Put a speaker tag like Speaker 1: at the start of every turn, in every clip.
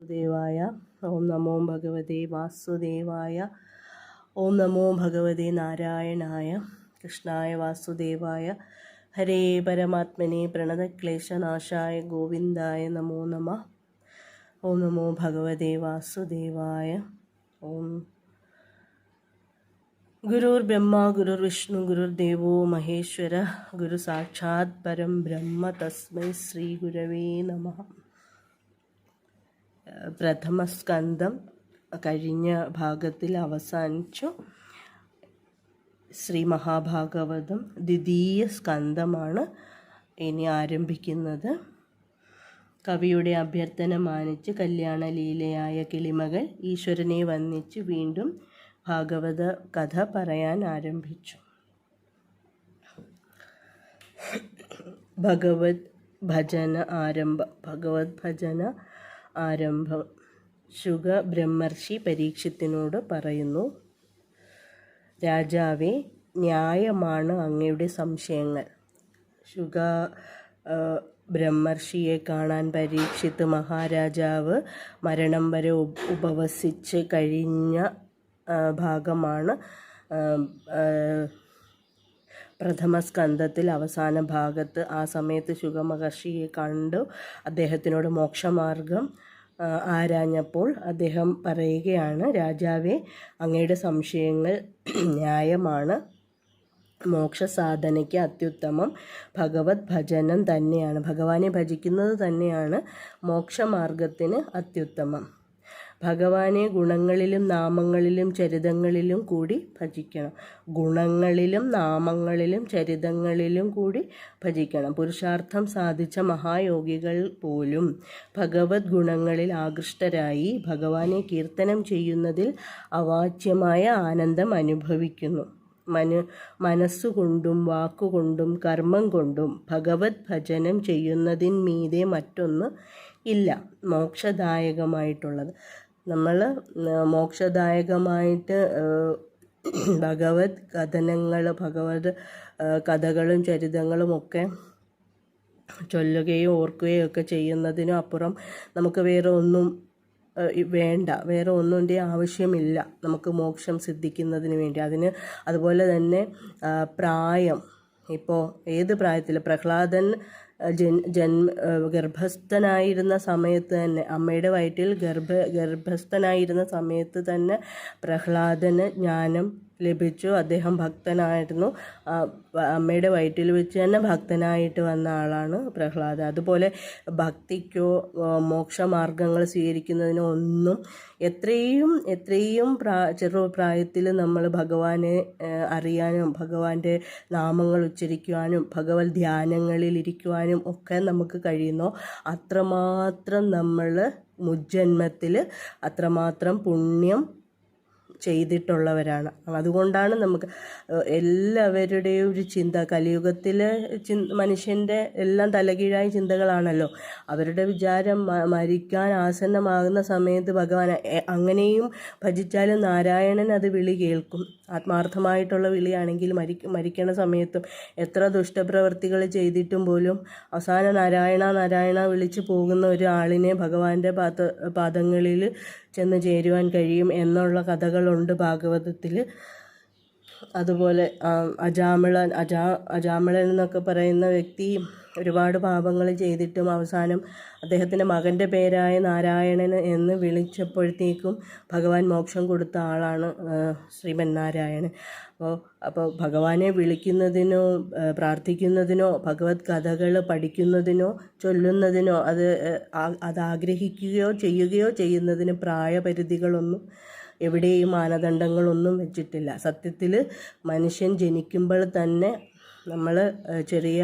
Speaker 1: ദേവായ ഓം നമോ ഭഗവതേ വാസുദേവായ ഓം നമോ ഭഗവതേ നാരായണായ കൃഷ്ണായ വാസുദേവായ ഹരേ പരമാത്മനെ പ്രണതക്ലേശനാശായ ഗോവിന്ദായ നമോ നമ ഓം നമോ ഭഗവതേ വാസുദേവായ ഓം ഗുരുർ ബ്രഹ്മ ഗുരുർ വിഷ്ണു ഗുരുർ ദേവോ മഹേശ്വര ഗുരു സാക്ഷാത് പരം ബ്രഹ്മ തസ്മൈ ശ്രീ ഗുരവേ നമഃ. പ്രഥമ സ്കന്ധം കഴിഞ്ഞ ഭാഗത്തിൽ അവസാനിച്ചു. ശ്രീ മഹാഭാഗവതം ദ്വിതീയ സ്കന്ധമാണ് ഇനി ആരംഭിക്കുന്നത്. കവിയുടെ അഭ്യർത്ഥന മാനിച്ച് കല്യാണലീലയായ കിളിമകൾ ഈശ്വരനെ വന്നിച്ച് വീണ്ടും ഭാഗവത കഥ പറയാൻ ആരംഭിച്ചു. ഭഗവത് ഭജന ആരംഭം ഭഗവത് ഭജന ആരംഭം. ശുഗ ബ്രഹ്മർഷി പരീക്ഷത്തിനോട് പറയുന്നു രാജാവെ ന്യായമാണ് അങ്ങയുടെ സംശയങ്ങൾ. ശുഗ ബ്രഹ്മർഷിയെ കാണാൻ പരീക്ഷിത്ത് മഹാരാജാവ് മരണം വരെ ഉപ- ഉപവസിച്ച് കഴിഞ്ഞ ഭാഗമാണ് പ്രഥമ സ്കന്ധത്തിൽ അവസാന ഭാഗത്ത് ആ സമയത്ത് ശുഗമഹർഷിയെ കണ്ടു. അദ്ദേഹത്തിനോട് മോക്ഷമാർഗം ആരാഞ്ഞപ്പോൾ അദ്ദേഹം പറയുകയാണ് രാജാവെ അങ്ങയുടെ സംശയങ്ങൾ ന്യായമാണ്. മോക്ഷസാധനയ്ക്ക് അത്യുത്തമം ഭഗവത് ഭജനം തന്നെയാണ്. ഭഗവാനെ ഭജിക്കുന്നത് തന്നെയാണ്. മോക്ഷമാർഗത്തിന് അത്യുത്തമം. ഭഗവാനെ ഗുണങ്ങളിലും നാമങ്ങളിലും ചരിതങ്ങളിലും കൂടി ഭജിക്കണം. ഗുണങ്ങളിലും നാമങ്ങളിലും ചരിതങ്ങളിലും കൂടി ഭജിക്കണം. പുരുഷാർത്ഥം സാധിച്ച മഹായോഗികൾ പോലും ഭഗവത് ഗുണങ്ങളിൽ ആകൃഷ്ടരായി ഭഗവാനെ കീർത്തനം ചെയ്യുന്നതിൽ അവാച്യമായ ആനന്ദം അനുഭവിക്കുന്നു. മനു മനസ്സുകൊണ്ടും വാക്കുകൊണ്ടും കർമ്മം കൊണ്ടും ഭഗവത് ഭജനം ചെയ്യുന്നതിന്മീതെ മറ്റൊന്ന് ഇല്ല. മോക്ഷദായകമായിട്ടുള്ളത്. നമ്മൾ മോക്ഷദായകമായിട്ട് ഭഗവത് കഥനങ്ങൾ ഭഗവത് കഥകളും ചരിതങ്ങളും ഒക്കെ ചൊല്ലുകയും ഓർക്കുകയും ഒക്കെ ചെയ്യുന്നതിനും അപ്പുറം നമുക്ക് വേറെ ഒന്നും വേണ്ട വേറെ ഒന്നിന്റെ ആവശ്യമില്ല നമുക്ക് മോക്ഷം സിദ്ധിക്കുന്നതിന് വേണ്ടി. അതിന് അതുപോലെ തന്നെ പ്രായം. ഇപ്പോൾ ഏത് പ്രായത്തിൽ പ്രഹ്ലാദൻ ജന്മ ഗർഭസ്ഥനായിരുന്ന സമയത്ത് തന്നെ അമ്മയുടെ വയറ്റിൽ ഗർഭ ഗർഭസ്ഥനായിരുന്ന സമയത്ത് തന്നെ പ്രഹ്ലാദന് ജ്ഞാനം ലഭിച്ചു. അദ്ദേഹം ഭക്തനായിരുന്നു. അമ്മയുടെ വയറ്റിൽ വെച്ച് തന്നെ ഭക്തനായിട്ട് വന്ന ആളാണ് പ്രഹ്ലാദ അതുപോലെ ഭക്തിക്കോ മോക്ഷമാർഗങ്ങൾ സ്വീകരിക്കുന്നതിനോ ഒന്നും എത്രയും എത്രയും പ്രാ ചെറുപ്രായത്തിൽ നമ്മൾ ഭഗവാനെ അറിയാനും ഭഗവാന്റെ നാമങ്ങൾ ഉച്ചരിക്കുവാനും ഭഗവത് ധ്യാനങ്ങളിൽ ഇരിക്കുവാനും ഒക്കെ നമുക്ക് കഴിയുന്നു. അത്രമാത്രം നമ്മൾ മുജ്ജന്മത്തിൽ അത്രമാത്രം പുണ്യം ചെയ്തിട്ടുള്ളവരാണ്. അതുകൊണ്ടാണ് നമുക്ക് എല്ലാവരുടെയും ഒരു ചിന്ത കലിയുഗത്തിൽ മനുഷ്യന്റെ എല്ലാം തലകീഴായ ചിന്തകളാണല്ലോ. അവരുടെ വിചാരം മരിക്കാൻ ആസന്നമാകുന്ന സമയത്ത് ഭഗവാൻ അങ്ങനെയും ഭജിച്ചാലും നാരായണൻ അത് വിളി കേൾക്കും. ആത്മാർത്ഥമായിട്ടുള്ള വിളിയാണെങ്കിൽ മരി മരിക്കണ സമയത്തും എത്ര ദുഷ്ടപ്രവൃത്തികൾ ചെയ്തിട്ടും പോലും അവസാന നാരായണ നാരായണ വിളിച്ചു പോകുന്ന ഒരാളിനെ ഭഗവാന്റെ പാദ പാദങ്ങളിൽ ചെന്ന് ചേരുവാൻ കഴിയും എന്നുള്ള കഥകളുണ്ട് ഭാഗവതത്തിൽ അതുപോലെ അജാമിളൻ അജാ അജാമിളൻ എന്നൊക്കെ പറയുന്ന വ്യക്തി ഒരുപാട് പാപങ്ങൾ ചെയ്തിട്ടും അവസാനം അദ്ദേഹത്തിന്റെ മകന്റെ പേരായ നാരായണൻ എന്ന് വിളിച്ചപ്പോഴത്തേക്കും ഭഗവാൻ മോക്ഷം കൊടുത്ത ആളാണ് ശ്രീമൻ നാരായണൻ. അപ്പോൾ അപ്പോൾ ഭഗവാനെ വിളിക്കുന്നതിനോ പ്രാർത്ഥിക്കുന്നതിനോ ഭഗവത് കഥകൾ പഠിക്കുന്നതിനോ ചൊല്ലുന്നതിനോ അത് അത് ആഗ്രഹിക്കുകയോ ചെയ്യുകയോ ചെയ്യുന്നതിന് പ്രായപരിധികളൊന്നും എവിടെയും മാനദണ്ഡങ്ങളൊന്നും വെച്ചിട്ടില്ല. സത്യത്തിൽ മനുഷ്യൻ ജനിക്കുമ്പോൾ തന്നെ നമ്മൾ ചെറിയ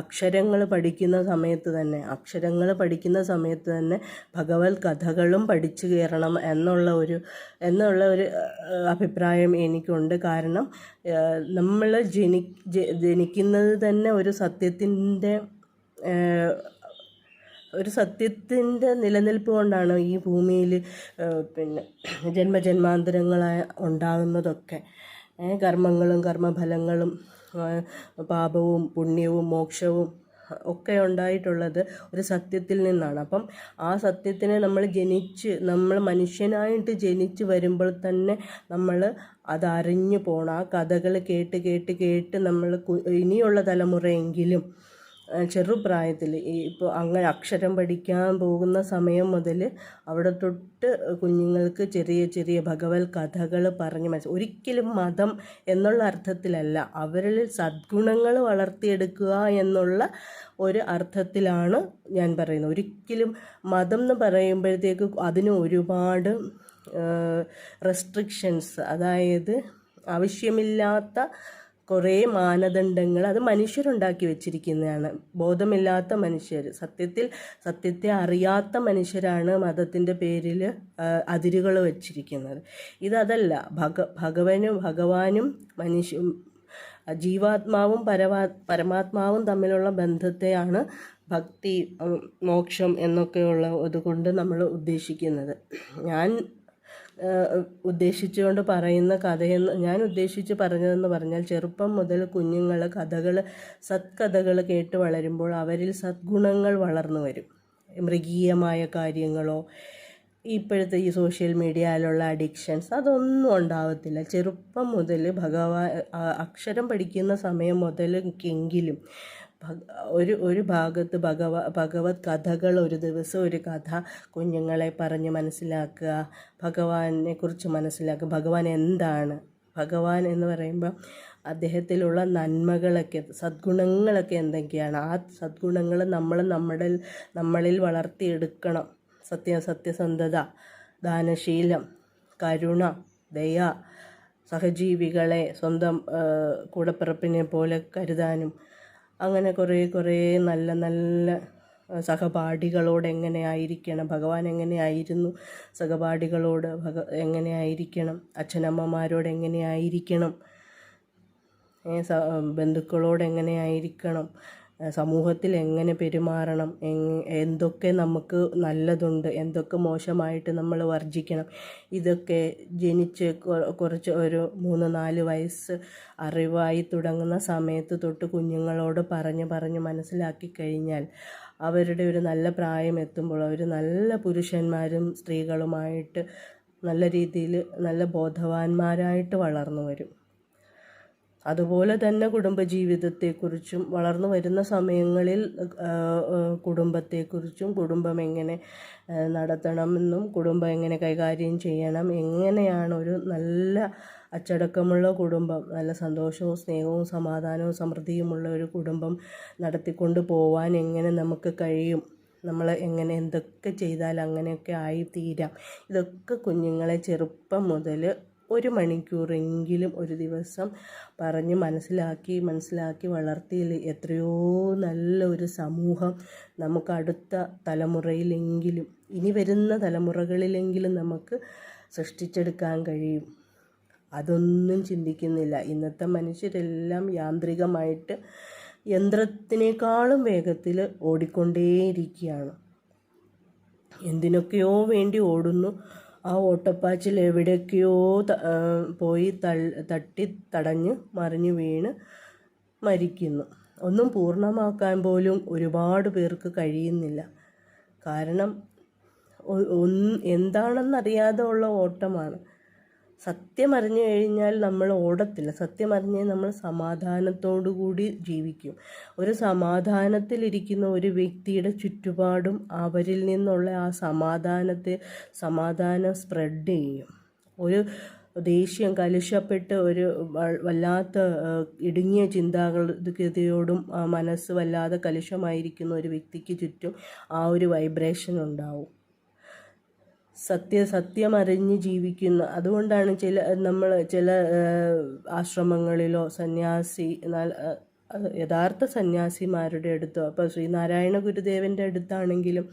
Speaker 1: അക്ഷരങ്ങൾ പഠിക്കുന്ന സമയത്ത് തന്നെ അക്ഷരങ്ങൾ പഠിക്കുന്ന സമയത്ത് തന്നെ ഭഗവത് കഥകളും പഠിച്ചു കയറണം എന്നുള്ള ഒരു എന്നുള്ള ഒരു അഭിപ്രായം എനിക്കുണ്ട്. കാരണം നമ്മൾ ജനി ജനിക്കുന്നത് തന്നെ ഒരു സത്യത്തിന്റെ ഒരു സത്യത്തിന്റെ നിലനിൽപ്പ് കൊണ്ടാണ് ഈ ഭൂമിയിൽ പിന്നെ ജന്മജന്മാന്തരങ്ങളായ ഉണ്ടാകുന്നതൊക്കെ. കർമ്മങ്ങളും കർമ്മഫലങ്ങളും പാപവും പുണ്യവും മോക്ഷവും ഒക്കെ ഉണ്ടായിട്ടുള്ളത് ഒരു സത്യത്തിൽ നിന്നാണ്. അപ്പം ആ സത്യത്തിനെ നമ്മൾ ജനിച്ച് നമ്മൾ മനുഷ്യനായിട്ട് ജനിച്ച് വരുമ്പോൾ തന്നെ നമ്മൾ അതറിഞ്ഞു പോകണം ആ കഥകൾ കേട്ട് കേട്ട് കേട്ട് നമ്മൾ ഇനിയുള്ള തലമുറയെങ്കിലും ചെറുപ്രായത്തിൽ ഈ ഇപ്പോൾ അങ്ങനെ അക്ഷരം പഠിക്കാൻ പോകുന്ന സമയം മുതൽ അവിടെ തൊട്ട് കുഞ്ഞുങ്ങൾക്ക് ചെറിയ ചെറിയ ഭഗവത് കഥകൾ പറഞ്ഞ് മനസ്സിൽ ഒരിക്കലും മതം എന്നുള്ള അർത്ഥത്തിലല്ല. അവരിൽ സദ്ഗുണങ്ങൾ വളർത്തിയെടുക്കുക എന്നുള്ള ഒരു അർത്ഥത്തിലാണ് ഞാൻ പറയുന്നത്. ഒരിക്കലും മതം എന്ന് പറയുമ്പോഴത്തേക്ക് അതിന് ഒരുപാട് റെസ്ട്രിക്ഷൻസ് അതായത് ആവശ്യമില്ലാത്ത കുറേ മാനദണ്ഡങ്ങൾ അത് മനുഷ്യരുണ്ടാക്കി വെച്ചിരിക്കുന്നതാണ്. ബോധമില്ലാത്ത മനുഷ്യർ സത്യത്തിൽ സത്യത്തെ അറിയാത്ത മനുഷ്യരാണ് മതത്തിന്റെ പേരിൽ അതിരുകൾ വച്ചിരിക്കുന്നത്. ഇതല്ല ഭഗ ഭഗവനും ഭഗവാനും മനുഷ്യ ജീവാത്മാവും പരമാ പരമാത്മാവും തമ്മിലുള്ള ബന്ധത്തെയാണ് ഭക്തി മോക്ഷം എന്നൊക്കെയുള്ള അതുകൊണ്ട് നമ്മൾ ഉദ്ദേശിക്കുന്നത്. ഞാൻ ഉദ്ദേശിച്ചുകൊണ്ട് പറയുന്ന കഥയെന്ന് ഞാൻ ഉദ്ദേശിച്ച് പറഞ്ഞതെന്ന് പറഞ്ഞാൽ ചെറുപ്പം മുതൽ കുഞ്ഞുങ്ങൾ കഥകൾ സത്കഥകൾ കേട്ട് വളരുമ്പോൾ അവരിൽ സദ്ഗുണങ്ങൾ വളർന്നു വരും. മൃഗീയമായ കാര്യങ്ങളോ ഇപ്പോഴത്തെ ഈ സോഷ്യൽ മീഡിയയിലുള്ള അഡിക്ഷൻസ് അതൊന്നും ഉണ്ടാവത്തില്ല. ചെറുപ്പം മുതൽ ഭഗവാൻ അക്ഷരം പഠിക്കുന്ന സമയം മുതലെങ്കിലും ഒരു ഒരു ഭാഗത്ത് ഭഗവ ഭഗവത് കഥകൾ ഒരു ദിവസം ഒരു കഥ കുഞ്ഞുങ്ങളെ പറഞ്ഞ് മനസ്സിലാക്കുക ഭഗവാനെ കുറിച്ച് മനസ്സിലാക്കുക. ഭഗവാൻ എന്താണ്? ഭഗവാൻ എന്ന് പറയുമ്പോൾ അദ്ദേഹത്തിലുള്ള നന്മകളൊക്കെ സദ്ഗുണങ്ങളൊക്കെ എന്തൊക്കെയാണ്? ആ സദ്ഗുണങ്ങൾ നമ്മൾ നമ്മുടെ നമ്മളിൽ വളർത്തിയെടുക്കണം. സത്യ സത്യസന്ധത ദാനശീലം കരുണ ദയ സഹജീവികളെ സ്വന്തം കൂടപ്പിറപ്പിനെ പോലെ കരുതാനും അങ്ങനെ കുറേ കുറേ നല്ല നല്ല സഹപാഠികളോട് എങ്ങനെയായിരിക്കണം ഭഗവാൻ എങ്ങനെയായിരുന്നു സഹപാഠികളോട് ഭഗ എങ്ങനെയായിരിക്കണം അച്ഛനമ്മമാരോട് എങ്ങനെയായിരിക്കണം ബന്ധുക്കളോട് എങ്ങനെയായിരിക്കണം സമൂഹത്തിൽ എങ്ങനെ പെരുമാറണം എന്തൊക്കെ നമുക്ക് നല്ലതുണ്ട് എന്തൊക്കെ മോശമായിട്ട് നമ്മൾ വർജിക്കണം ഇതൊക്കെ ജനിച്ച് കുറച്ച് ഒരു മൂന്ന് നാല് വയസ്സ് അറിവായി തുടങ്ങുന്ന സമയത്ത് തൊട്ട് കുഞ്ഞുങ്ങളോട് പറഞ്ഞ് പറഞ്ഞ് മനസ്സിലാക്കി കഴിഞ്ഞാൽ അവരുടെ ഒരു നല്ല പ്രായം എത്തുമ്പോൾ അവർ നല്ല പുരുഷന്മാരും സ്ത്രീകളുമായിട്ട് നല്ല രീതിയിൽ നല്ല ബോധവാന്മാരായിട്ട് വളർന്നു വരും. അതുപോലെ തന്നെ കുടുംബജീവിതത്തെക്കുറിച്ചും വളർന്നു വരുന്ന സമയങ്ങളിൽ കുടുംബത്തെക്കുറിച്ചും കുടുംബം എങ്ങനെ നടത്തണമെന്നും കുടുംബം എങ്ങനെ കൈകാര്യം ചെയ്യണം എങ്ങനെയാണ് ഒരു നല്ല അച്ചടക്കമുള്ള കുടുംബം നല്ല സന്തോഷവും സ്നേഹവും സമാധാനവും സമൃദ്ധിയുമുള്ള ഒരു കുടുംബം നടത്തിക്കൊണ്ട് പോവാൻ എങ്ങനെ നമുക്ക് കഴിയും നമ്മൾ എങ്ങനെ എന്തൊക്കെ ചെയ്താൽ അങ്ങനെയൊക്കെ ആയി തീരാം ഇതൊക്കെ കുഞ്ഞുങ്ങളെ ചെറുപ്പം മുതൽ ഒരു മണിക്കൂറെങ്കിലും ഒരു ദിവസം പറഞ്ഞ് മനസ്സിലാക്കി മനസ്സിലാക്കി വളർത്തിയിൽ എത്രയോ നല്ല ഒരു സമൂഹം നമുക്ക് അടുത്ത തലമുറയിലെങ്കിലും ഇനി വരുന്ന തലമുറകളിലെങ്കിലും നമുക്ക് സൃഷ്ടിച്ചെടുക്കാൻ കഴിയും. അതൊന്നും ചിന്തിക്കുന്നില്ല. ഇന്നത്തെ മനുഷ്യരെല്ലാം യാന്ത്രികമായിട്ട് യന്ത്രത്തിനേക്കാളും വേഗത്തിൽ ഓടിക്കൊണ്ടേയിരിക്കുകയാണ്. എന്തിനൊക്കെയോ വേണ്ടി ഓടുന്നു. ആ ഓട്ടപ്പാച്ചിൽ എവിടേക്കോ പോയി തട്ടി തടഞ്ഞ് മറിഞ്ഞു വീണ് മരിക്കുന്നു. ഒന്നും പൂർണമാക്കാൻ പോലും ഒരുപാട് പേർക്ക് കഴിയുന്നില്ല. കാരണം എന്താണെന്നറിയാതെ ഉള്ള ഓട്ടമാണ്. സത്യം അറിഞ്ഞു കഴിഞ്ഞാൽ നമ്മൾ ഓടത്തില്ല. സത്യം അറിഞ്ഞാൽ നമ്മൾ സമാധാനത്തോടു കൂടി ജീവിക്കും. ഒരു സമാധാനത്തിലിരിക്കുന്ന ഒരു വ്യക്തിയുടെ ചുറ്റുപാടും അവരിൽ നിന്നുള്ള ആ സമാധാനത്തെ സമാധാനം സ്പ്രെഡ് ചെയ്യും. ഒരു ദേഷ്യം കലുഷപ്പെട്ട് ഒരു വല്ലാത്ത ഇടുങ്ങിയ ചിന്താഗതിയോടും മനസ്സ് വല്ലാതെ കലുഷമായിരിക്കുന്ന ഒരു വ്യക്തിക്ക് ചുറ്റും ആ ഒരു വൈബ്രേഷൻ ഉണ്ടാവും. സത്യ സത്യമറിഞ്ഞ് ജീവിക്കുന്ന. അതുകൊണ്ടാണ് ചില നമ്മൾ ചില ആശ്രമങ്ങളിലോ സന്യാസി എന്നാൽ യഥാർത്ഥ സന്യാസിമാരുടെ അടുത്തോ അപ്പോൾ ശ്രീനാരായണ ഗുരുദേവന്റെ അടുത്താണെങ്കിലും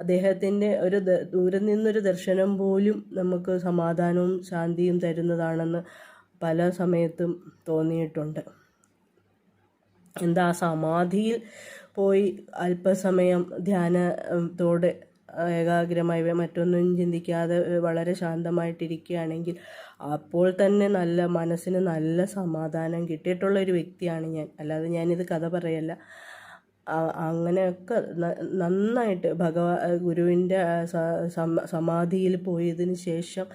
Speaker 1: അദ്ദേഹത്തിന്റെ ഒരു ദൂരെ നിന്നൊരു ദർശനം പോലും നമുക്ക് സമാധാനവും ശാന്തിയും തരുന്നതാണെന്ന് പല സമയത്തും തോന്നിയിട്ടുണ്ട്. എന്താ സമാധിയിൽ പോയി അല്പസമയം ധ്യാനത്തോടെ ഏകാഗ്രമായി മറ്റൊന്നും ചിന്തിക്കാതെ വളരെ ശാന്തമായിട്ടിരിക്കുകയാണെങ്കിൽ അപ്പോൾ തന്നെ നല്ല മനസ്സിന് നല്ല സമാധാനം കിട്ടിയിട്ടുള്ള ഒരു വ്യക്തിയാണ് ഞാൻ. അല്ലാതെ ഞാനിത് കഥ പറയല്ല. അങ്ങനെയൊക്കെ നന്നായിട്ട് ഭഗവാ ഗുരുവിന്റെ സമാധിയിൽ പോയതിന് ശേഷം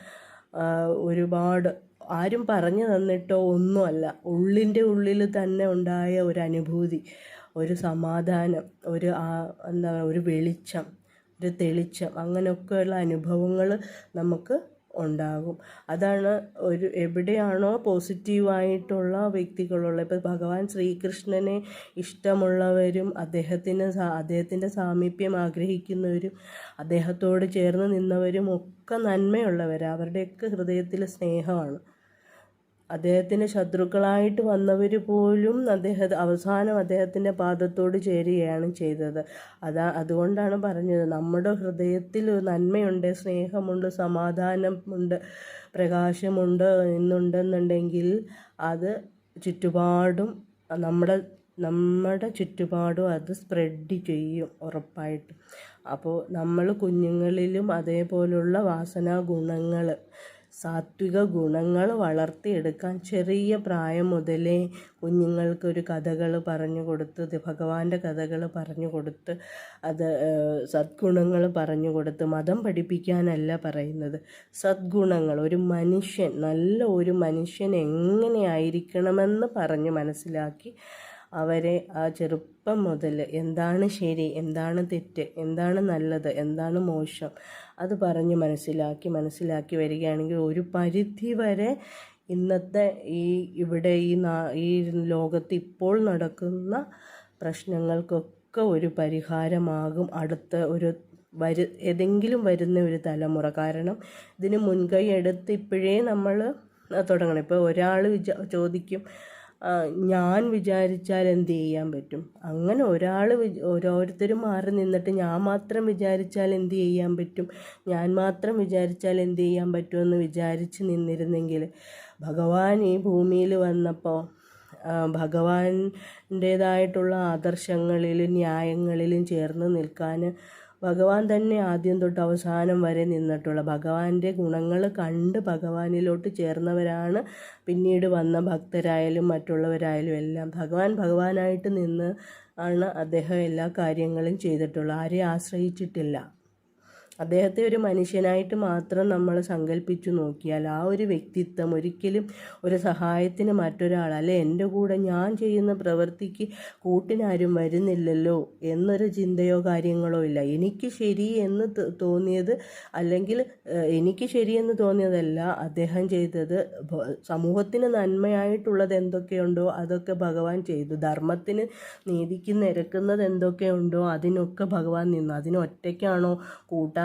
Speaker 1: ഒരുപാട് ആരും പറഞ്ഞു തന്നിട്ടോ ഒന്നുമല്ല. ഉള്ളിന്റെ ഉള്ളിൽ തന്നെ ഉണ്ടായ ഒരു അനുഭൂതി ഒരു സമാധാനം ഒരു എന്താ ഒരു വെളിച്ചം. ഒരു തെളിച്ചം അങ്ങനെയൊക്കെയുള്ള അനുഭവങ്ങൾ നമുക്ക് ഉണ്ടാകും. അതാണ് ഒരു എവിടെയാണോ പോസിറ്റീവായിട്ടുള്ള വ്യക്തികളുള്ള ഇപ്പോൾ ഭഗവാൻ ശ്രീകൃഷ്ണനെ ഇഷ്ടമുള്ളവരും അദ്ദേഹത്തിന് അദ്ദേഹത്തിന്റെ സാമീപ്യം ആഗ്രഹിക്കുന്നവരും അദ്ദേഹത്തോട് ചേർന്ന് നിന്നവരും ഒക്കെ നന്മയുള്ളവരാണ് അവരുടെയൊക്കെ ഹൃദയത്തിൽ സ്നേഹമാണ്. അദ്ദേഹത്തിന് ശത്രുക്കളായിട്ട് വന്നവർ പോലും അദ്ദേഹ അവസാനം അദ്ദേഹത്തിന്റെ പാദത്തോട് ചേരുകയാണ് ചെയ്തത്. അതാ അതുകൊണ്ടാണ് പറഞ്ഞത് നമ്മുടെ ഹൃദയത്തിൽ നന്മയുണ്ട് സ്നേഹമുണ്ട് സമാധാനമുണ്ട് പ്രകാശമുണ്ട് എന്നുണ്ടെന്നുണ്ടെങ്കിൽ അത് ചുറ്റുപാടും നമ്മുടെ നമ്മുടെ ചുറ്റുപാടും അത് സ്പ്രെഡ് ചെയ്യും ഉറപ്പായിട്ടും. അപ്പോൾ നമ്മൾ കുഞ്ഞുങ്ങളിലും അതേപോലുള്ള വാസനാ ഗുണങ്ങൾ സാത്വിക ഗുണങ്ങൾ വളർത്തിയെടുക്കാൻ ചെറിയ പ്രായം മുതലേ കുഞ്ഞുങ്ങൾക്കൊരു കഥകൾ പറഞ്ഞു കൊടുത്ത് ഭഗവാന്റെ കഥകൾ പറഞ്ഞു കൊടുത്ത് അത് സദ്ഗുണങ്ങൾ പറഞ്ഞു കൊടുത്ത് മതം പഠിപ്പിക്കാനല്ല പറയുന്നത്. സദ്ഗുണങ്ങൾ ഒരു മനുഷ്യൻ നല്ല ഒരു മനുഷ്യൻ എങ്ങനെയായിരിക്കണമെന്ന് പറഞ്ഞ് മനസ്സിലാക്കി അവരെ ആ ചെറുപ്പം മുതൽ എന്താണ് ശരി എന്താണ് തെറ്റ് എന്താണ് നല്ലത് എന്താണ് മോശം അത് പറഞ്ഞ് മനസ്സിലാക്കി മനസ്സിലാക്കി വരികയാണെങ്കിൽ ഒരു പരിധി വരെ ഇന്നത്തെ ഈ ഇവിടെ ഈ നാ ഈ ലോകത്ത് ഇപ്പോൾ നടക്കുന്ന പ്രശ്നങ്ങൾക്കൊക്കെ ഒരു പരിഹാരമാകും അടുത്ത ഒരു വരു ഏതെങ്കിലും വരുന്ന ഒരു തലമുറ. കാരണം ഇതിന് മുൻകൈ എടുത്ത് ഇപ്പോഴേ നമ്മൾ തുടങ്ങണം. ഇപ്പോൾ ഒരാൾ ചോദിക്കും ഞാൻ വിചാരിച്ചാൽ എന്ത് ചെയ്യാൻ പറ്റും? അങ്ങനെ ഒരാൾ ഓരോരുത്തരും മാറി നിന്നിട്ട് ഞാൻ മാത്രം വിചാരിച്ചാൽ എന്ത് ചെയ്യാൻ പറ്റും? ഞാൻ മാത്രം വിചാരിച്ചാൽ എന്ത് ചെയ്യാൻ പറ്റുമെന്ന് വിചാരിച്ച് നിന്നിരുന്നെങ്കിൽ ഭഗവാൻ ഈ ഭൂമിയിൽ വന്നപ്പോൾ ഭഗവാന്റേതായിട്ടുള്ള ആദർശങ്ങളിലും ന്യായങ്ങളിലും ചേർന്ന് നിൽക്കാൻ ഭഗവാൻ തന്നെ ആദ്യം തൊട്ട് അവസാനം വരെ നിന്നിട്ടുള്ള ഭഗവാന്റെ ഗുണങ്ങൾ കണ്ട് ഭഗവാനിലോട്ട് ചേർന്നവരാണ്. പിന്നീട് വന്ന ഭക്തരായാലും മറ്റുള്ളവരായാലും എല്ലാം ഭഗവാൻ ഭഗവാനായിട്ട് നിന്ന് ആണ് അദ്ദേഹം എല്ലാ കാര്യങ്ങളും ചെയ്തിട്ടുള്ളത്. ആരെയും ആശ്രയിച്ചിട്ടില്ല. അദ്ദേഹത്തെ ഒരു മനുഷ്യനായിട്ട് മാത്രം നമ്മൾ സങ്കല്പിച്ചു നോക്കിയാൽ ആ ഒരു വ്യക്തിത്വം ഒരിക്കലും ഒരു സഹായത്തിന് മറ്റൊരാൾ അല്ലെ എന്റെ കൂടെ ഞാൻ ചെയ്യുന്ന പ്രവൃത്തിക്ക് കൂട്ടിനാരും വരുന്നില്ലല്ലോ എന്നൊരു ചിന്തയോ കാര്യങ്ങളോ ഇല്ല. എനിക്ക് ശരി എന്ന് തോന്നിയത് അല്ലെങ്കിൽ എനിക്ക് ശരിയെന്ന് തോന്നിയതല്ല അദ്ദേഹം ചെയ്തത്. സമൂഹത്തിന് നന്മയായിട്ടുള്ളത് എന്തൊക്കെയുണ്ടോ അതൊക്കെ ഭഗവാൻ ചെയ്തു. ധർമ്മത്തിന് നീതിക്ക് നിരക്കുന്നത് എന്തൊക്കെയുണ്ടോ അതിനൊക്കെ ഭഗവാൻ നിന്നു. അതിന് ഒറ്റയ്ക്കാണോ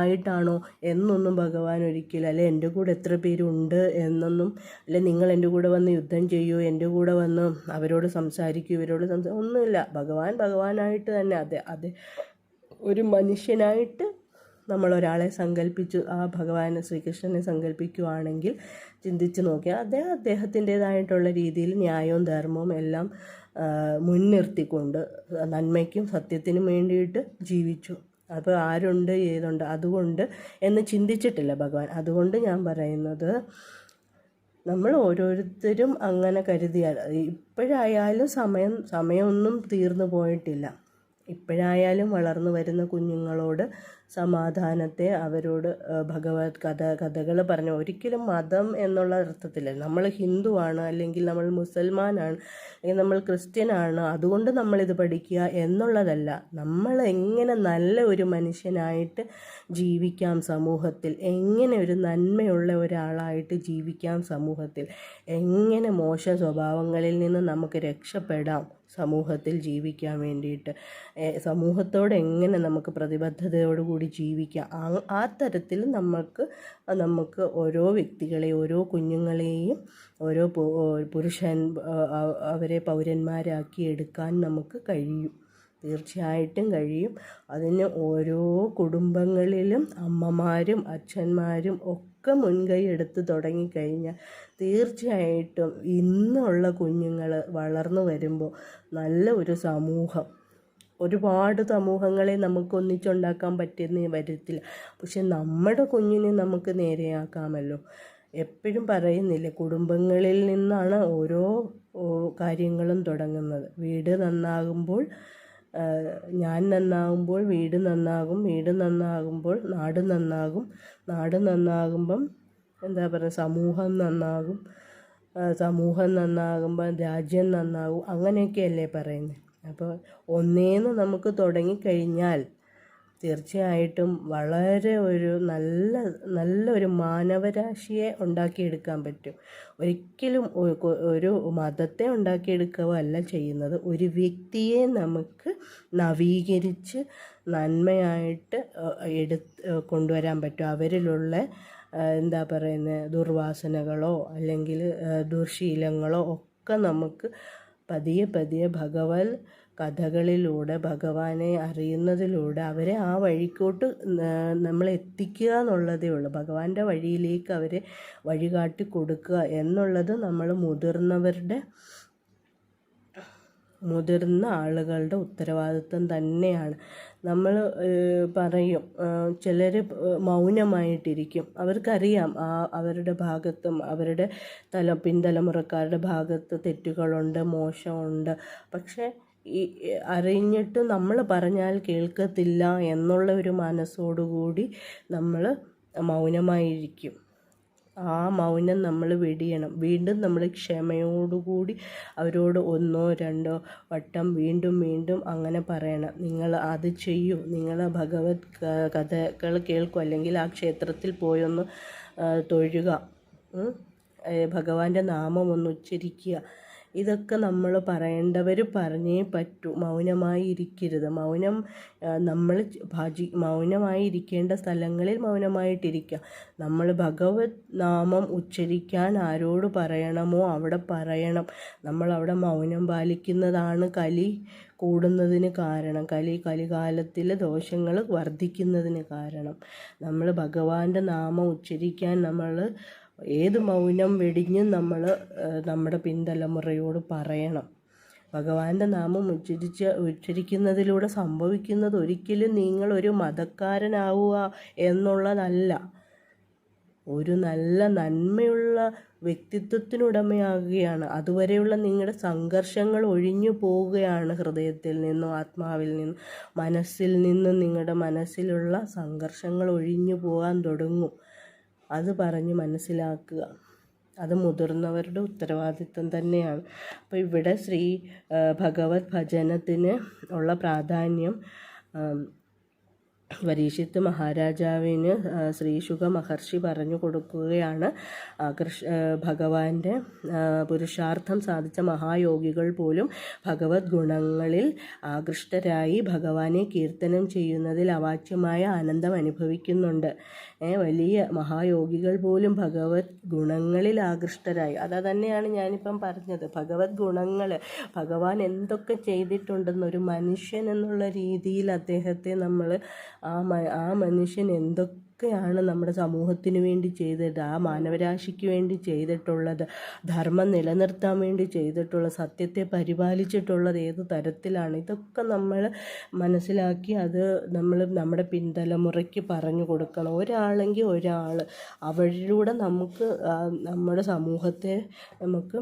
Speaker 1: കൂട്ടായിട്ടാണോ എന്നൊന്നും ഭഗവാൻ ഒരിക്കലും അല്ലെ എന്റെ കൂടെ എത്ര പേരുണ്ട് എന്നൊന്നും അല്ലെ നിങ്ങൾ എന്റെ കൂടെ വന്ന് യുദ്ധം ചെയ്യൂ എന്റെ കൂടെ വന്ന് അവരോട് സംസാരിക്കൂ ഇവരോട് സംസാ ഒന്നുമില്ല. ഭഗവാൻ ഭഗവാനായിട്ട് തന്നെ അതെ അതെ. ഒരു മനുഷ്യനായിട്ട് നമ്മൾ ഒരാളെ സങ്കല്പിച്ചു ആ ഭഗവാനെ ശ്രീകൃഷ്ണനെ സങ്കല്പിക്കുകയാണെങ്കിൽ ചിന്തിച്ച് നോക്കിയാൽ അദ്ദേഹം അദ്ദേഹത്തിന്റെതായിട്ടുള്ള രീതിയിൽ ന്യായവും ധർമ്മവും എല്ലാം മുൻനിർത്തിക്കൊണ്ട് നന്മയ്ക്കും സത്യത്തിനും വേണ്ടിയിട്ട് ജീവിച്ചു. അപ്പോൾ ആരുണ്ട് ഏതുണ്ട് അതുകൊണ്ട് എന്ന് ചിന്തിച്ചിട്ടില്ല ഭഗവാൻ. അതുകൊണ്ട് ഞാൻ പറയുന്നത് നമ്മൾ ഓരോരുത്തരും അങ്ങനെ കരുതിയാൽ ഇപ്പോഴായാലും സമയം സമയമൊന്നും തീർന്നു പോയിട്ടില്ല. ഇപ്പോഴായാലും വളർന്നു വരുന്ന കുഞ്ഞുങ്ങളോട് സമാധാനത്തെ അവരോട് ഭഗവത് കഥ കഥകൾ പറഞ്ഞു ഒരിക്കലും മതം എന്നുള്ള അർത്ഥത്തില്ല നമ്മൾ ഹിന്ദുവാണ് അല്ലെങ്കിൽ നമ്മൾ മുസൽമാനാണ് അല്ലെങ്കിൽ നമ്മൾ ക്രിസ്ത്യനാണ് അതുകൊണ്ട് നമ്മളിത് പഠിക്കുക എന്നുള്ളതല്ല. നമ്മൾ എങ്ങനെ നല്ല ഒരു മനുഷ്യനായിട്ട് ജീവിക്കാം സമൂഹത്തിൽ എങ്ങനെ ഒരു നന്മയുള്ള ഒരാളായിട്ട് ജീവിക്കാം സമൂഹത്തിൽ എങ്ങനെ മോശ സ്വഭാവങ്ങളിൽ നിന്ന് നമുക്ക് രക്ഷപ്പെടാം സമൂഹത്തിൽ ജീവിക്കാൻ വേണ്ടിയിട്ട് സമൂഹത്തോട് എങ്ങനെ നമുക്ക് പ്രതിബദ്ധതയോടുകൂടി ജീവിക്കാം? ആ ആ തരത്തിൽ നമുക്ക് നമുക്ക് ഓരോ വ്യക്തികളെ ഓരോ കുഞ്ഞുങ്ങളെയും ഓരോ പുരുഷൻ അവരെ പൗരന്മാരാക്കി എടുക്കാൻ നമുക്ക് കഴിയും. തീർച്ചയായിട്ടും കഴിയും. അതിന് ഓരോ കുടുംബങ്ങളിലും അമ്മമാരും അച്ഛന്മാരും ഒക്കെ മുൻകൈ എടുത്ത് തുടങ്ങിക്കഴിഞ്ഞാൽ തീർച്ചയായിട്ടും ഇന്നുള്ള കുഞ്ഞുങ്ങൾ വളർന്നു വരുമ്പോൾ നല്ല ഒരു സമൂഹം. ഒരുപാട് സമൂഹങ്ങളെ നമുക്ക് ഒന്നിച്ചുണ്ടാക്കാൻ പറ്റുന്ന വരത്തില്ല പക്ഷെ നമ്മുടെ കുഞ്ഞിനെ നമുക്ക് നേരെയാക്കാമല്ലോ. എപ്പോഴും പറയുന്നില്ല കുടുംബങ്ങളിൽ നിന്നാണ് ഓരോ കാര്യങ്ങളും തുടങ്ങുന്നത്. വീട് നന്നാകുമ്പോൾ ഞാൻ നന്നാകുമ്പോൾ വീട് നന്നാകും വീട് നന്നാകുമ്പോൾ നാട് നന്നാകും നാട് നന്നാകുമ്പം എന്താ പറയുക സമൂഹം നന്നാകും സമൂഹം നന്നാകുമ്പോൾ രാജ്യം നന്നാകും അങ്ങനെയൊക്കെയല്ലേ പറയുന്നത് അപ്പോൾ ഒന്നേന്ന് നമുക്ക് തുടങ്ങിക്കഴിഞ്ഞാൽ തീർച്ചയായിട്ടും വളരെ ഒരു നല്ല നല്ലൊരു മാനവരാശിയെ ഉണ്ടാക്കിയെടുക്കാൻ പറ്റും. ഒരിക്കലും ഒരു മതത്തെ ഉണ്ടാക്കിയെടുക്കുകയല്ല ചെയ്യുന്നത്. ഒരു വ്യക്തിയെ നമുക്ക് നവീകരിച്ച് നന്മയായിട്ട് എടുത്ത് കൊണ്ടുവരാൻ പറ്റും. അവരിലുള്ള എന്താ പറയുന്നത് ദുർവാസനകളോ അല്ലെങ്കിൽ ദുർശീലങ്ങളോ ഒക്കെ നമുക്ക് പതിയെ പതിയെ ഭഗവത് കഥകളിലൂടെ ഭഗവാനെ അറിയുന്നതിലൂടെ അവരെ ആ വഴിക്കോട്ട് നമ്മൾ എത്തിക്കുക എന്നുള്ളതേ ഉള്ളൂ. ഭഗവാന്റെ വഴിയിലേക്ക് അവരെ വഴികാട്ടി കൊടുക്കുക എന്നുള്ളത് നമ്മൾ മുതിർന്നവരുടെ മുതിർന്ന ആളുകളുടെ ഉത്തരവാദിത്വം തന്നെയാണ്. നമ്മൾ പറയും ചിലർ മൗനമായിട്ടിരിക്കും. അവർക്കറിയാം ആ അവരുടെ ഭാഗത്തും അവരുടെ തല പിൻതലമുറക്കാരുടെ ഭാഗത്ത് തെറ്റുകളുണ്ട് മോശമുണ്ട്. പക്ഷേ ഈ അറിഞ്ഞിട്ട് നമ്മൾ പറഞ്ഞാൽ കേൾക്കത്തില്ല എന്നുള്ള ഒരു മനസ്സോടുകൂടി നമ്മൾ മൗനമായിരിക്കും. ആ മൗനം നമ്മൾ വെടിയണം. വീണ്ടും നമ്മൾ ക്ഷമയോടുകൂടി അവരോട് ഒന്നോ രണ്ടോ വട്ടം വീണ്ടും വീണ്ടും അങ്ങനെ പറയണം. നിങ്ങൾ അത് ചെയ്യൂ. നിങ്ങൾ ഭഗവത് കഥകൾ കേൾക്കും. അല്ലെങ്കിൽ ആ ക്ഷേത്രത്തിൽ പോയൊന്ന് തൊഴുക. ഭഗവാന്റെ നാമം ഒന്ന് ഉച്ചരിക്കുക. ഇതൊക്കെ നമ്മൾ പറയേണ്ടവർ പറഞ്ഞേ പറ്റൂ. മൗനമായി ഇരിക്കരുത് മൗനം നമ്മൾ ഭജി മൗനമായി ഇരിക്കേണ്ട സ്ഥലങ്ങളിൽ മൗനമായിട്ടിരിക്കുക നമ്മൾ ഭഗവത് നാമം ഉച്ചരിക്കാൻ ആരോട് പറയണമോ അവിടെ പറയണം. നമ്മൾ അവിടെ മൗനം പാലിക്കുന്നതാണ് കലി കൂടുന്നതിന് കാരണം. കലി കലികാലത്തിൽ ദോഷങ്ങൾ വർദ്ധിക്കുന്നതിന് കാരണം. നമ്മൾ ഭഗവാന്റെ നാമം ഉച്ചരിക്കാൻ നമ്മൾ ഏത് മൗനം വെടിഞ്ഞും നമ്മൾ നമ്മുടെ പിൻതലമുറയോട് പറയണം. ഭഗവാന്റെ നാമം ഉച്ചരിച്ച് ഉച്ചരിക്കുന്നതിലൂടെ സംഭവിക്കുന്നത് ഒരിക്കലും നിങ്ങളൊരു മതക്കാരനാവുക എന്നുള്ളതല്ല. ഒരു നല്ല നന്മയുള്ള വ്യക്തിത്വത്തിനുടമയാകുകയാണ്. അതുവരെയുള്ള നിങ്ങളുടെ സംഘർഷങ്ങൾ ഒഴിഞ്ഞു പോവുകയാണ് ഹൃദയത്തിൽ നിന്നും ആത്മാവിൽ നിന്നും. മനസ്സിൽ നിന്നും നിങ്ങളുടെ മനസ്സിലുള്ള സംഘർഷങ്ങൾ ഒഴിഞ്ഞു പോകാൻ തുടങ്ങും. അത് പറഞ്ഞ് മനസ്സിലാക്കുക. അത് മുതിർന്നവരുടെ ഉത്തരവാദിത്വം തന്നെയാണ്. അപ്പോൾ ഇവിടെ ശ്രീ ഭഗവത് ഭജനത്തിന് ഉള്ള പ്രാധാന്യം പരീക്ഷിത്ത് മഹാരാജാവിന് ശ്രീശുഖ മഹർഷി പറഞ്ഞു കൊടുക്കുകയാണ്. കൃഷ് ഭഗവാന്റെ പുരുഷാർത്ഥം സാധിച്ച മഹായോഗികൾ പോലും ഭഗവത് ഗുണങ്ങളിൽ ആകൃഷ്ടരായി ഭഗവാനെ കീർത്തനം ചെയ്യുന്നതിൽ അവാച്യമായ ആനന്ദം അനുഭവിക്കുന്നുണ്ട്. വലിയ മഹായോഗികൾ പോലും ഭഗവത് ഗുണങ്ങളിൽ ആകൃഷ്ടരായി. അതാ തന്നെയാണ് ഞാനിപ്പം പറഞ്ഞത്. ഭഗവത് ഗുണങ്ങൾ ഭഗവാൻ എന്തൊക്കെ ചെയ്തിട്ടുണ്ടെന്ന് ഒരു മനുഷ്യൻ എന്നുള്ള രീതിയിൽ അദ്ദേഹത്തെ നമ്മൾ ആ മനുഷ്യൻ മനുഷ്യൻ എന്തൊക്കെയാണ് നമ്മുടെ സമൂഹത്തിന് വേണ്ടി ചെയ്തത്. ആ മാനവരാശിക്ക് വേണ്ടി ചെയ്തിട്ടുള്ളത് ധർമ്മം നിലനിർത്താൻ വേണ്ടി ചെയ്തിട്ടുള്ള സത്യത്തെ പരിപാലിച്ചിട്ടുള്ളത് ഏത് തരത്തിലാണ്? ഇതൊക്കെ നമ്മൾ മനസ്സിലാക്കി അത് നമ്മൾ നമ്മുടെ പിൻതലമുറയ്ക്ക് പറഞ്ഞു കൊടുക്കണം. ഒരാളെങ്കിൽ ഒരാൾ അവരിലൂടെ നമുക്ക് നമ്മുടെ സമൂഹത്തെ നമുക്ക്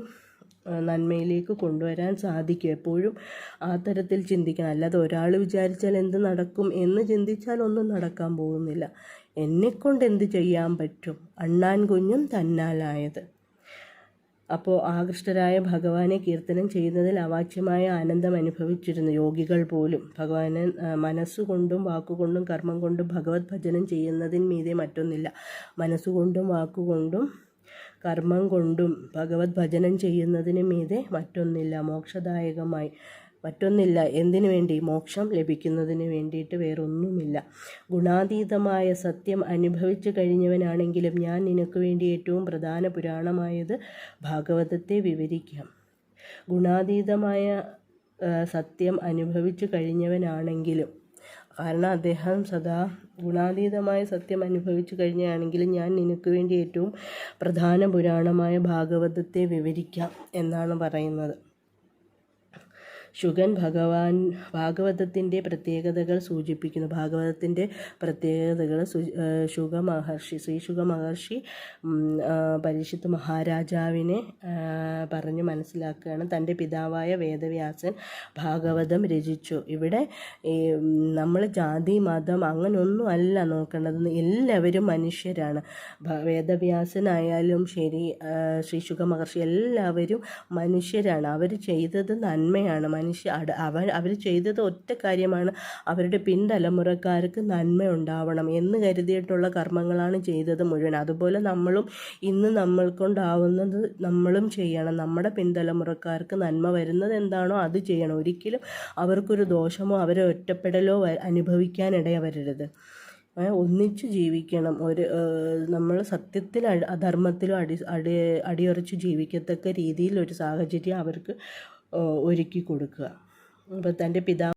Speaker 1: നന്മയിലേക്ക് കൊണ്ടുവരാൻ സാധിക്കും എപ്പോഴും. ആ തരത്തിൽ ചിന്തിക്കണം. അല്ലാതെ ഒരാൾ വിചാരിച്ചാൽ എന്ത് നടക്കും എന്ന് ചിന്തിച്ചാൽ ഒന്നും നടക്കാൻ പോകുന്നില്ല. എന്നെക്കൊണ്ട് എന്ത് ചെയ്യാൻ പറ്റും? അണ്ണാൻ കുഞ്ഞും തന്നാലായത്. അപ്പോൾ ആകൃഷ്ടരായ ഭഗവാനെ കീർത്തനം ചെയ്യുന്നതിൽ അവാച്യമായ ആനന്ദം അനുഭവിച്ചിരുന്നു യോഗികൾ പോലും. ഭഗവാനെ മനസ്സുകൊണ്ടും വാക്കുകൊണ്ടും കർമ്മം കൊണ്ടും ഭഗവത് ഭജനം ചെയ്യുന്നതിന് മീതെ മറ്റൊന്നില്ല. മനസ്സുകൊണ്ടും വാക്കുകൊണ്ടും കർമ്മം കൊണ്ടും ഭഗവത് ഭജനം ചെയ്യുന്നതിന് മീതെ മറ്റൊന്നില്ല മോക്ഷദായകമായി മറ്റൊന്നില്ല. എന്തിനു വേണ്ടി? മോക്ഷം ലഭിക്കുന്നതിന് വേണ്ടിയിട്ട് വേറൊന്നുമില്ല. ഗുണാതീതമായ സത്യം അനുഭവിച്ചു കഴിഞ്ഞവനാണെങ്കിലും ഞാൻ നിനക്ക് വേണ്ടി ഏറ്റവും പ്രധാന പുരാണമായത് ഭാഗവതത്തെ വിവരിക്കാം. ഗുണാതീതമായ സത്യം അനുഭവിച്ചു കഴിഞ്ഞവനാണെങ്കിലും കാരണം അദ്ദേഹം സദാ ഗുണാതീതമായ സത്യം അനുഭവിച്ചു കഴിഞ്ഞാണെങ്കിൽ ഞാൻ നിനക്ക് വേണ്ടി ഏറ്റവും പ്രധാന പുരാണമായ ഭാഗവതത്തെ വിവരിക്കാം എന്നാണ് പറയുന്നത്. ശുഗൻ ഭഗവാൻ ഭാഗവതത്തിന്റെ പ്രത്യേകതകൾ സൂചിപ്പിക്കുന്നു. ഭാഗവതത്തിന്റെ പ്രത്യേകതകൾ ശുഗ മഹർഷി ശ്രീ ശുഗ മഹർഷി പരീക്ഷിത്ത് മഹാരാജാവിനെ പറഞ്ഞു മനസ്സിലാക്കുകയാണ്. തന്റെ പിതാവായ വേദവ്യാസൻ ഭാഗവതം രചിച്ചു. ഇവിടെ നമ്മൾ ജാതി മതം അങ്ങനെയൊന്നും അല്ല നോക്കേണ്ടത്. എല്ലാവരും മനുഷ്യരാണ്. വേദവ്യാസനായാലും ശരി ശ്രീ ശുഗ മഹർഷി എല്ലാവരും മനുഷ്യരാണ്. അവർ ചെയ്തത് നന്മയാണ്. മനുഷ്യ അവർ അവർ ചെയ്തത് ഒറ്റ കാര്യമാണ്. അവരുടെ പിൻതലമുറക്കാർക്ക് നന്മ ഉണ്ടാവണം എന്ന് കരുതിയിട്ടുള്ള കർമ്മങ്ങളാണ് ചെയ്തത് മുഴുവൻ. അതുപോലെ നമ്മളും ഇന്ന് നമ്മൾക്കുണ്ടാവുന്നത് നമ്മളും ചെയ്യണം. നമ്മുടെ പിൻതലമുറക്കാർക്ക് നന്മ വരുന്നത് എന്താണോ അത് ചെയ്യണം. ഒരിക്കലും അവർക്കൊരു ദോഷമോ അവരെ ഒറ്റപ്പെടലോ അനുഭവിക്കാനിടയ വരരുത്. ഒന്നിച്ചു ജീവിക്കണം. ഒരു നമ്മൾ സത്യത്തിൽ അധർമ്മത്തിലും അടി അടി അടിയുറച്ച് ജീവിക്കത്തക്ക രീതിയിൽ ഒരു സാഹചര്യം അവർക്ക് ഒരുക്കി കൊടുക്കുക. അപ്പോൾ തന്റെ പിതാവ്